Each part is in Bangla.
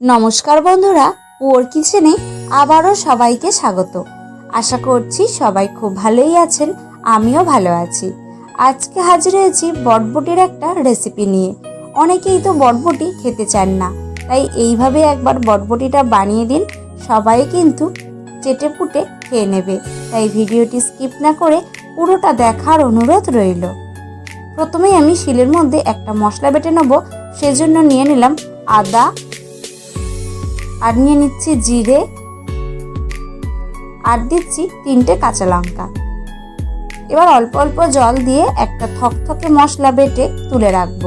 নমস্কার বন্ধুরা ওর কিচেনে আবারও সবাইকে স্বাগত। আশা করছি সবাই খুব ভালোই আছেন, আমিও ভালো আছি। আজকে হাজির হয়েছি বটবটির একটা রেসিপি নিয়ে। অনেকেই তো বটবটি খেতে চান না, তাই এইভাবে একবার বটবটিটা বানিয়ে দিন, সবাই কিন্তু চেটে পুটে খেয়ে নেবে। তাই ভিডিওটি স্কিপ না করে পুরোটা দেখার অনুরোধ রইল। প্রথমেই আমি শিলের মধ্যে একটা মশলা বেটে নেব, সেজন্য নিয়ে নিলাম আদা আর নিয়ে নিচ্ছি জিরে আর দিচ্ছি তিনটে কাঁচা লঙ্কা। এবার অল্প অল্প জল দিয়ে একটা থকথকে মশলা বেটে তুলে রাখব।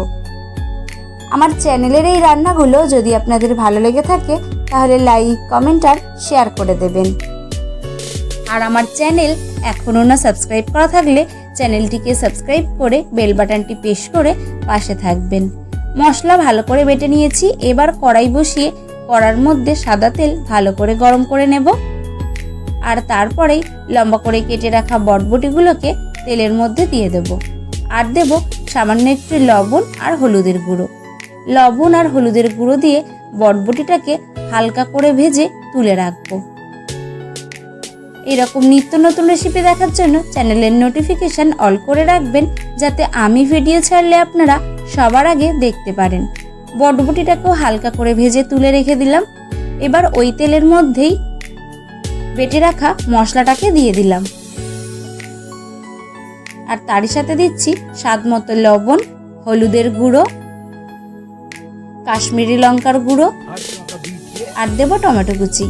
আমার চ্যানেলের এই রান্নাগুলো যদি আপনাদের ভালো লেগে থাকে, তাহলে লাইক, কমেন্ট আর শেয়ার করে দেবেন। আর আমার চ্যানেল এখনও না সাবস্ক্রাইব করা থাকলে চ্যানেলটিকে সাবস্ক্রাইব করে বেল বাটনটি প্রেস করে পাশে থাকবেন। মশলা ভালো করে বেটে নিয়েছি, এবার কড়াই বসিয়ে কড়ার মধ্যে সাদা তেল ভালো করে গরম করে নেব। আর তারপরেই লম্বা করে কেটে রাখা বটবটিগুলোকে তেলের মধ্যে দিয়ে দেব। আর দেব সামান্য একটু লবণ আর হলুদের গুঁড়ো। লবণ আর হলুদের গুঁড়ো দিয়ে বটবটিটাকে হালকা করে ভেজে তুলে রাখব। এরকম নিত্য নতুন রেসিপি দেখার জন্য চ্যানেলের নোটিফিকেশন অল করে রাখবেন, যাতে আমি ভিডিও ছাড়লে আপনারা সবার আগে দেখতে পারেন। বটবটিটাকেও হালকা করে ভেজে তুলে রেখে দিলাম। এবার ওই তেলের মধ্যেই বেটে রাখা মশলাটাকে দিয়ে দিলাম। আর তারই সাথে দিচ্ছি স্বাদ মতো লবণ, হলুদের গুঁড়ো, কাশ্মীরি লঙ্কার গুঁড়ো আর দেবো টমেটো কুচি।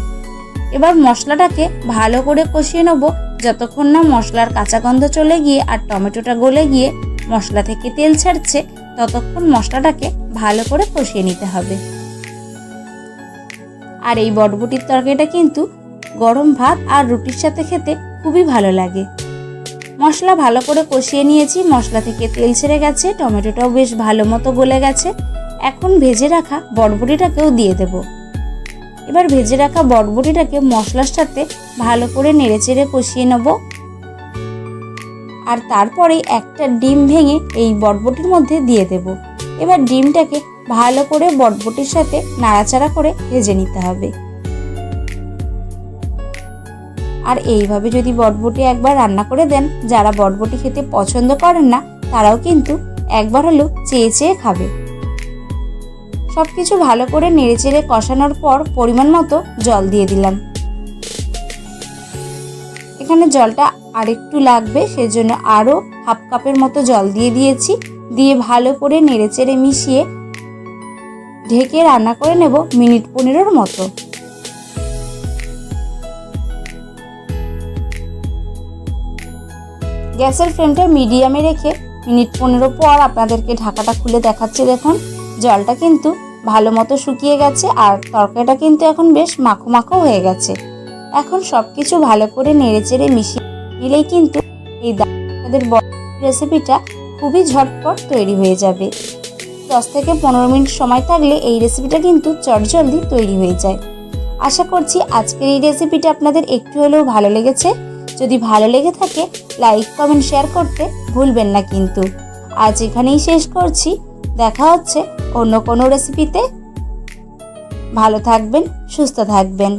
এবার মশলাটাকে ভালো করে কষিয়ে নেব। যতক্ষণ না মশলার কাঁচা গন্ধ চলে গিয়ে আর টমেটোটা গলে গিয়ে মশলা থেকে তেল ছাড়ছে ততক্ষণ মশলাটাকে ভালো করে কষিয়ে নিতে হবে। আর এই বটবটির তরকারিটা কিন্তু গরম ভাত আর রুটির সাথে খেতে খুবই ভালো লাগে। মশলা ভালো করে কষিয়ে নিয়েছি, মশলা থেকে তেল ছেড়ে গেছে, টমেটোটাও বেশ ভালো মতো গলে গেছে। এখন ভেজে রাখা বটবটিটাকেও দিয়ে দেব। এবার ভেজে রাখা বটবটিটাকে মশলার সাথে ভালো করে নেড়েচেড়ে কষিয়ে নেব। আর তারপরে একটা ডিম ভেঙে এই বটবটির মধ্যে দিয়ে দেব। এবার ডিমটাকে ভালো করে বটবটির সাথে নাড়াচাড়া করে ভেজে নিতে হবে। আর এইভাবে যদি বটবটি একবার রান্না করে দেন, যারা বটবটি খেতে পছন্দ করেন না, তারাও কিন্তু একবার হলেও চেয়ে চেয়ে খাবে। সব কিছু ভালো করে নেড়েচেড়ে কষানোর পর পরিমাণ মতো জল দিয়ে দিলাম। এখানে জলটা আরেকটু লাগবে, সেজন্য আরও হাফ কাপের মতো জল দিয়ে দিয়েছি। দিয়ে ভালো করে নেড়েচেড়ে মিশিয়ে ঢেকে রান্না করে নেব মিনিট পনেরোর মতো। গ্যাসের ফ্লেমটা মিডিয়ামে রেখে মিনিট পনেরো পর আপনাদেরকে ঢাকাটা খুলে দেখাচ্ছি। দেখুন, জলটা কিন্তু ভালো মতো শুকিয়ে গেছে আর তরকারিটা কিন্তু এখন বেশ মাখো মাখো হয়ে গেছে। এখন সব কিছু ভালো করে নেড়েচেড়ে মিশিয়ে নিলেই কিন্তু এই আমাদের রেসিপিটা খুবই ঝটপট তৈরি হয়ে যাবে। দশ থেকে পনেরো মিনিট সময় থাকলে এই রেসিপিটা কিন্তু চটজলদি তৈরি হয়ে যায়। আশা করছি আজকের এই রেসিপিটা আপনাদের একটু হলেও ভালো লেগেছে। যদি ভালো লেগে থাকে লাইক কমেন্ট শেয়ার করতে ভুলবেন না কিন্তু। আজ এখানেই শেষ করছি। দেখা হচ্ছে অন্য কোনো রেসিপিতে ভালো থাকবেন, সুস্থ থাকবেন।